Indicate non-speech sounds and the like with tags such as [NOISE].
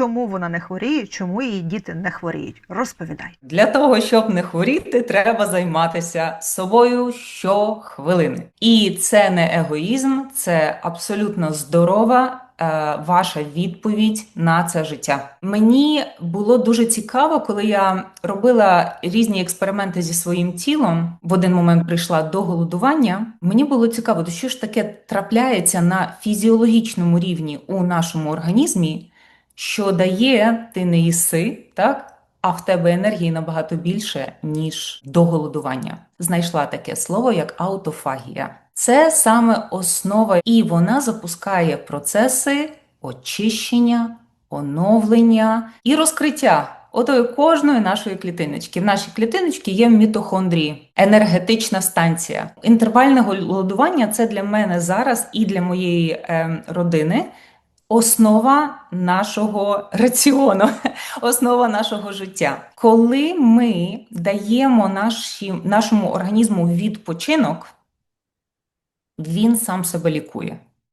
чому вона не хворіє, чому її діти не хворіють. Розповідай. Для того, щоб не хворіти, треба займатися собою щохвилини. І це не егоїзм, це абсолютно здорова. е, Ваша відповідь на це життя. Мені було дуже цікаво, коли я робила різні експерименти зі своїм тілом. В один момент прийшла до голодування. Мені було цікаво, що ж таке трапляється на фізіологічному рівні у нашому організмі, що дає ти не їси, так? а в тебе енергії набагато більше, ніж до голодування. Знайшла таке слово як аутофагія. Це саме основа, і вона запускає процеси очищення, оновлення і розкриття. Отої кожної нашої клітиночки. В нашій клітиночці є мітохондрії, енергетична станція. Інтервальне голодування це для мене зараз і для моєї е, родини основа нашого раціону, [LAUGHS] основа нашого життя. Коли ми даємо наші, нашому організму відпочинок, він сам себе лікує.